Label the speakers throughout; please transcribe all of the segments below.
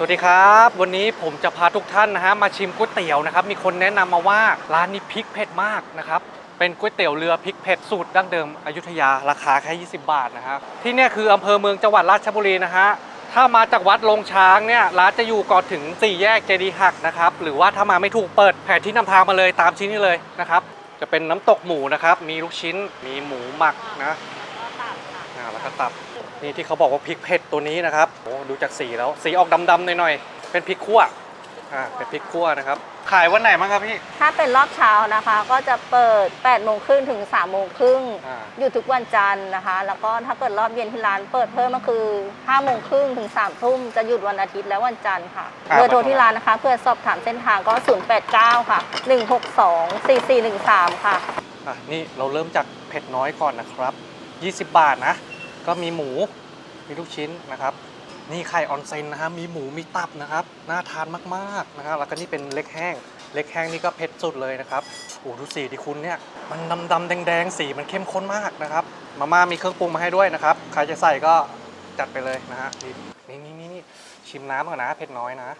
Speaker 1: สวัสดีครับ วันนี้ผมจะพาทุกท่านนะฮะมาชิมก๋วยเตี๋ยวนะครับ มีคนแนะนำมาว่าร้านนี้พริกเผ็ดมากนะครับ เป็นก๋วยเตี๋ยวเรือพริกเผ็ดสูตรดั้งเดิมอยุธยาราคาแค่ 20 บาทนะครับที่นี่คืออำเภอเมืองจังหวัดราชบุรีนะฮะถ้ามาจากวัดลงช้างเนี่ยร้านจะอยู่ก่อนถึง 4 แยกเจดีหักนะครับหรือว่าถ้ามาไม่ถูกเปิดแผนที่นำทางมาเลยตามชิ้นนี้เลยนะครับจะเป็นน้ำตกหมูนะครับมีลูกชิ้นมีหมูหมักนะ ก็ตับ นี่ที่เขาบอกว่าพริกเผ็ดตัวนี้นะครับโอ้ดูจากสีแล้วสีออกดำๆหน่อยๆเป็นพริกขั่วอ่าเป็นพริกขั่วนะครับ ขายวันไหนบ้างครับพี่
Speaker 2: ถ้าเป็นรอบเช้านะคะ ก็จะเปิด8โมงครึ่งถึง3โมงครึ่ง
Speaker 1: อ่า
Speaker 2: อยู่ทุกวันจันทร์นะคะ แล้วก็ถ้าเกิดรอบเย็นที่ร้านเปิดเพิ่มก็คือ5โมงครึ่งถึง3ทุ่มจะหยุดวันอาทิตย์และวันจันทร์ค่ะ
Speaker 1: ครับ
Speaker 2: เบอร์โทรที่ร้านนะคะ เพื่อสอบถามเส้นทางก็ 089 ค่ะ 162 4413 ค่ะ
Speaker 1: อะนี่เราเริ่มจากเผ็ดน้อยก่อนนะครับ 20 บาทนะ ก็มีหมูมีลูกชิ้นนะครับ นี่ไข่ออนเซนนะฮะมีหมูมีตับนะครับน่าทานมากๆนะครับแล้วก็นี่เป็นเล็กแห้ง เล็กแห้งนี่ก็เผ็ดสุดเลยนะครับโอ้ดูสีที่คุณเนี่ยมันดำดำๆแดงสีมันเข้มข้นมากนะครับมาม่ามีเครื่องปรุงมาให้ด้วยนะครับใครจะใส่ก็จัดไปเลยนะฮะนี่นี่นี่นี่ชิมน้ำก่อนนะเผ็ดน้อยนะ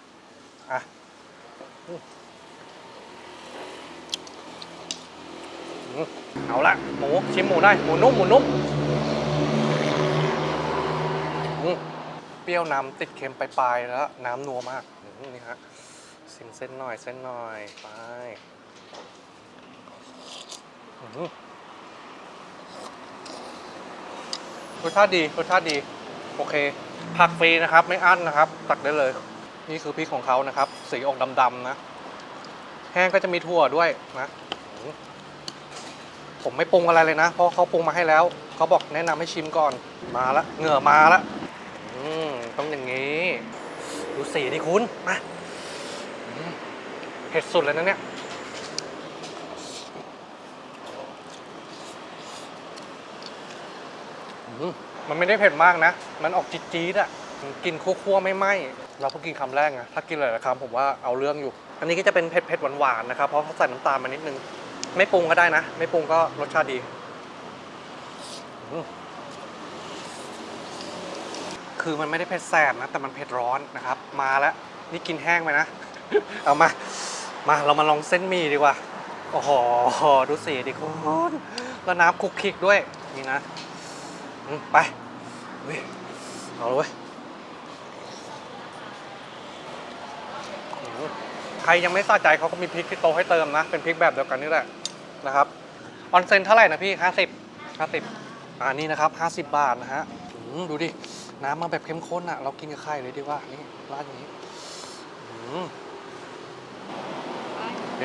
Speaker 1: อะเอาละหมูชิมหมูได้หมูนุ่มหมูนุ่มเป รี้ยวนำติดเค็มปลายๆแล้วน้ำนัวมากนี่ฮะชิมเส้นหน่อยเส้นหน่อยไปรสชาติดีรสชาติดี โอเค ผักฟรีนะครับ ไม่อั้นนะครับ ตักได้เลย นี่คือพริกของเขานะครับ สีออกดำๆนะ แห้งก็จะมีถั่วด้วยนะผมไม่ปรุงอะไรเลยนะ เพราะเขาปรุงมาให้แล้ว เขาบอกแนะนำให้ชิมก่อนมาละเหงื่อมาละ ต้องอย่างนี้ ดูสีดิคุณ มาเผ็ดสุดเลยนะเนี่ย มันไม่ได้เผ็ดมากนะ มันออกจี๊ดๆอะ กินคั่วๆไม่ไหมเราเพิ่งกินคำแรกไงถ้ากินหลายๆคำผมว่าเอาเรื่องอยู่ อันนี้ก็จะเป็นเผ็ดๆหวานๆนะครับ เพราะเขาใส่น้ำตาลมานิดนึง ไม่ปรุงก็ได้นะ ไม่ปรุงก็รสชาติดีอื คือมันไม่ได้เผ็ดแสบนะ แต่มันเผ็ดร้อนนะครับ มาแล้ว นี่กินแห้งไปนะ เอามา มาเรามาลองเส้นหมี่ดีกว่า โอ้โห ดูสีดิคุณแล้วน้ำคลุกคลิกด้วย นี่นะ ไปเอาเลยใครยังไม่สะใจเขาก็มีพริกที่โตให้เติมนะ เป็นพริกแบบเดียวกันนี่แหละนะครับ ออนเซนเท่าไหร่นะพี่50 50อ่านี่นะครับ50บาทนะฮะ อดูดิ น้ำมาแบบเข้มข้นอะ เรากินกับไข่เลยดีกว่า นี่ราดอย่างนี้อืมโอเค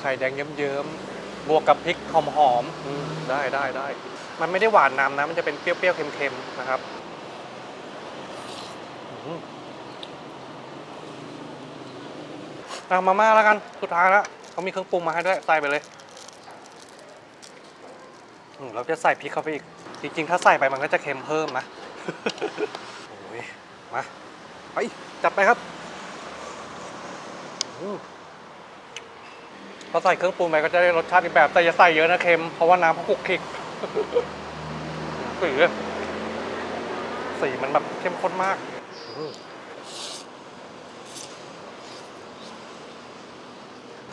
Speaker 1: ไข่แดงเยิ้มๆ บวกกับพริกหอมๆอืมได้ได้ได้ มันไม่ได้หวานนำนะ มันจะเป็นเปรี้ยวๆ เค็มๆ นะครับอืมเอามาม่าแล้วกัน สุดท้ายแล้วเขามีเครื่องปรุงมาให้ด้วย ใส่ไปเลย อืมเราจะใส่พริกเข้าไปอีก จริงๆ ถ้าใส่ไปมันก็จะเค็มเพิ่มนะ โอ้ย มาไปจัดไปครับอืมพอใส่เครื่องปรุงไปก็จะได้รสชาติอีกแบบ แต่อย่าใส่เยอะนะเค็ม เพราะว่าน้ำเขาคลุกคลิก สีสีมันแบบเข้มข้นมากอืม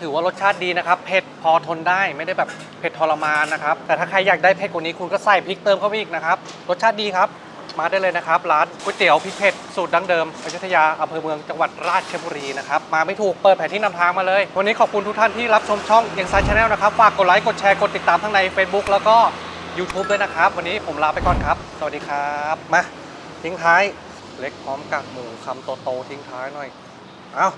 Speaker 1: ถือว่ารสชาติดีนะครับ เผ็ดพอทนได้ไม่ได้แบบเผ็ดทรมานนะครับ แต่ถ้าใครอยากได้เผ็ดกว่านี้คุณก็ใส่พริกเติมเข้าไปอีกนะครับ รสชาติดีครับ มาได้เลยนะครับ ร้านก๋วยเตี๋ยวพริกเผ็ดสูตรดั้งเดิมอยุธยาอำเภอเมืองจังหวัดราชบุรีนะครับ มาไม่ถูกเปิดแผนที่นำทางมาเลย วันนี้ขอบคุณทุกท่านที่รับชมช่องยังไซชาแนลนะครับ ฝากกดไลค์กดแชร์กดติดตามทั้งใน Facebook แล้วก็ YouTube ด้วยนะครับ วันนี้ผมลาไปก่อนครับ สวัสดีครับมาทิ้งท้าย เล็กพร้อมกากหมูคำโตๆทิ้งท้ายหน่อย เอา